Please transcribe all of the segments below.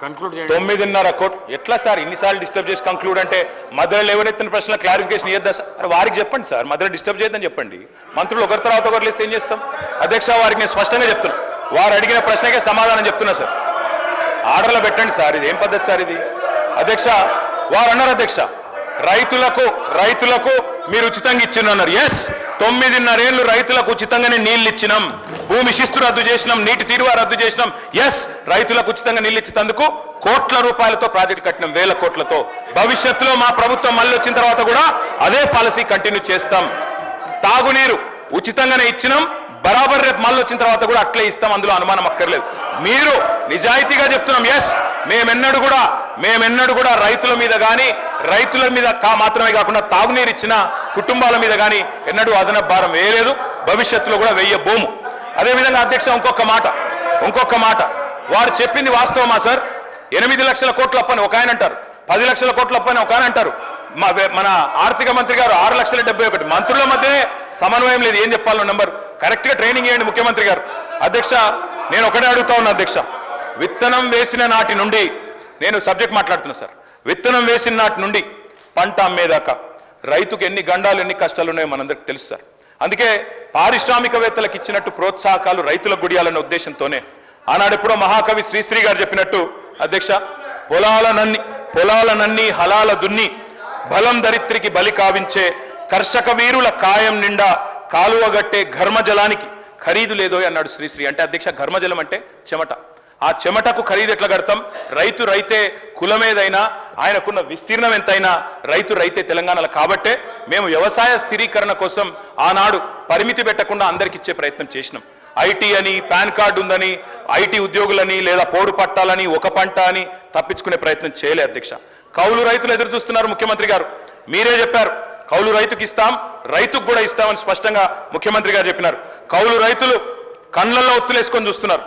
Conclude తొమ్మిదిన్నర coat. ఎట్లా sir ఇన్నిసార్లు డిస్టర్బ్ చేసి కంక్లూడ్ అంటే మధ్యలో ఎవరెత్తిన ప్రశ్న క్లారిఫికేషన్ ఇద్దా సార్? వారికి చెప్పండి సార్. మధ్యలో డిస్టర్బ్ చేయొద్దని చెప్పండి. మంత్రులు ఒకరి తర్వాత ఒకరు లేస్తే ఏం చేస్తాం? అధ్యక్ష వారికి నేను స్పష్టంగా చెప్తున్నా. వారు అడిగిన ప్రశ్నకే సమాధానం చెప్తున్నా సార్. ఆర్డర్లో పెట్టండి సార్. ఇది ఏం పద్ధతి సార్ ఇది? అధ్యక్ష వారు అన్నారు అధ్యక్ష రైతులకు రైతులకు మీరు ఉచితంగా ఇచ్చినన్నారు ఎస్ తొమ్మిదిన్నరేళ్ళు రైతులకు ఉచితంగానే నీళ్ళు ఇచ్చినాం. భూమి శిస్తు రద్దు చేసినాం. నీటి తీరువా రద్దు చేసినాం. ఎస్ రైతులకు ఉచితంగా నీళ్ళు ఇచ్చినందుకు కోట్ల రూపాయలతో ప్రాజెక్టు కట్టినాం. వేల కోట్లతో. భవిష్యత్తులో మా ప్రభుత్వం మళ్ళీ వచ్చిన తర్వాత కూడా అదే పాలసీ కంటిన్యూ చేస్తాం. తాగునీరు ఉచితంగానే ఇచ్చినాం. బరాబర్ రేపు మళ్ళీ వచ్చిన తర్వాత కూడా అట్లే ఇస్తాం. అందులో అనుమానం అక్కర్లేదు. మీరు నిజాయితీగా చెప్తున్నాం. ఎస్ మేమెన్నడు కూడా మేమెన్నడు కూడా రైతుల మీద కానీ రైతుల మీద కా మాత్రమే కాకుండా తాగునీరు ఇచ్చిన కుటుంబాల మీద కానీ ఎన్నడూ అదనపు భారం వేయలేదు. భవిష్యత్తులో కూడా వెయ్య వెయ్యబోము అదేవిధంగా అధ్యక్ష ఇంకొక మాట ఇంకొక మాట. వారు చెప్పింది వాస్తవమా సార్? ఎనిమిది లక్షల కోట్ల అప్పని ఒక ఆయన అంటారు. పది లక్షల కోట్ల అప్పని ఒక ఆయన అంటారు. మన ఆర్థిక మంత్రి గారు ఆరు లక్షల డెబ్బై ఒకటి. మంత్రుల మధ్యనే సమన్వయం లేదు. ఏం చెప్పాలో నెంబర్. కరెక్ట్గా ట్రైనింగ్ ఇవ్వండి ముఖ్యమంత్రి గారు. అధ్యక్ష నేను ఒకటే అడుగుతా ఉన్నా అధ్యక్ష. విత్తనం వేసిన నాటి నుండి నేను సబ్జెక్ట్ మాట్లాడుతున్నా సార్. విత్తనం వేసిన నాటి నుండి పంట అమ్మేదాకా రైతుకు ఎన్ని గండాలు ఎన్ని కష్టాలు ఉన్నాయో మనందరికి తెలుసు సార్. అందుకే పారిశ్రామికవేత్తలకు ఇచ్చినట్టు ప్రోత్సాహకాలు రైతులకు గుడియాలన్న ఉద్దేశంతోనే ఆనాడెప్పుడో మహాకవి శ్రీశ్రీ గారు చెప్పినట్టు అధ్యక్ష పొలాలనన్ని పొలాలనన్ని హలాల దున్ని బలం దరిత్రికి బలి కావించే కర్షక వీరుల కాయం నిండా కాలువగట్టే ఘర్మజలానికి ఖరీదు లేదో అన్నాడు శ్రీశ్రీ. అంటే అధ్యక్ష ఘర్మజలం అంటే చెమట. ఆ చెమటకు ఖరీదు ఎట్లా కడతాం? రైతు రైతే కులమేదైనా ఆయనకున్న విస్తీర్ణం ఎంతైనా రైతు రైతే తెలంగాణలో. కాబట్టే మేము వ్యవసాయ స్థిరీకరణ కోసం ఆనాడు పరిమితి పెట్టకుండా అందరికి ఇచ్చే ప్రయత్నం చేసినాం. ఐటీ అని పాన్ కార్డు ఉందని ఐటీ ఉద్యోగులని లేదా పోడు పట్టాలని ఒక పంట అని తప్పించుకునే ప్రయత్నం చేయలే అధ్యక్ష. కౌలు రైతులు ఎదురు చూస్తున్నారు ముఖ్యమంత్రి గారు. మీరే చెప్పారు కౌలు రైతుకి ఇస్తాం రైతుకు కూడా ఇస్తామని స్పష్టంగా ముఖ్యమంత్రి గారు చెప్పినారు. కౌలు రైతులు కండ్లలో ఒత్తులేసుకొని చూస్తున్నారు.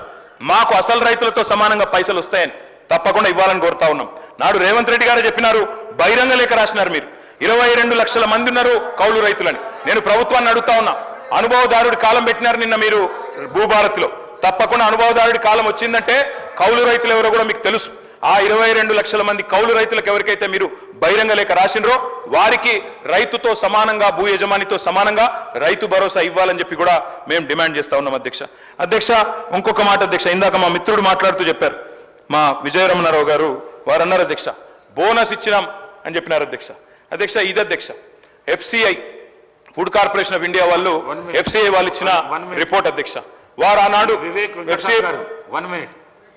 మాకు అసలు రైతులతో సమానంగా పైసలు వస్తాయని. తప్పకుండా ఇవ్వాలని కోరుతా ఉన్నాం. నాడు రేవంత్ రెడ్డి గారు చెప్పినారు బహిరంగ లేఖ రాసినారు మీరు. ఇరవై రెండు లక్షల మంది ఉన్నారు కౌలు రైతులని. నేను ప్రభుత్వాన్ని అడుగుతా ఉన్నా. అనుభవదారుడి కాలం పెట్టినారు నిన్న మీరు భూభారత్లో. తప్పకుండా అనుభవదారుడి కాలం వచ్చిందంటే కౌలు రైతులు ఎవరో కూడా మీకు తెలుసు. ఆ ఇరవై రెండు లక్షల మంది కౌలు రైతులకు ఎవరికైతే మీరు బహిరంగ లేఖ రాసినరో వారికి రైతుతో సమానంగా భూ యజమానితో సమానంగా రైతు భరోసా ఇవ్వాలని చెప్పి కూడా మేము డిమాండ్ చేస్తా ఉన్నాం అధ్యక్ష. అధ్యక్ష ఇంకొక మాట అధ్యక్ష. ఇందాక మా మిత్రుడు మాట్లాడుతూ చెప్పారు. మా విజయరమణారావు గారు వారు అన్నారు అధ్యక్ష. బోనస్ ఇచ్చినాం అని చెప్పినారు అధ్యక్ష. అధ్యక్ష ఇది అధ్యక్ష. FCI food corporation of India వాళ్ళు. ఎఫ్సిఐ వాళ్ళు ఇచ్చిన. రిపోర్ట్ అధ్యక్ష. వారు ఆనాడు వివేక్ ఎఫ్సిఐ వన్ మినిట్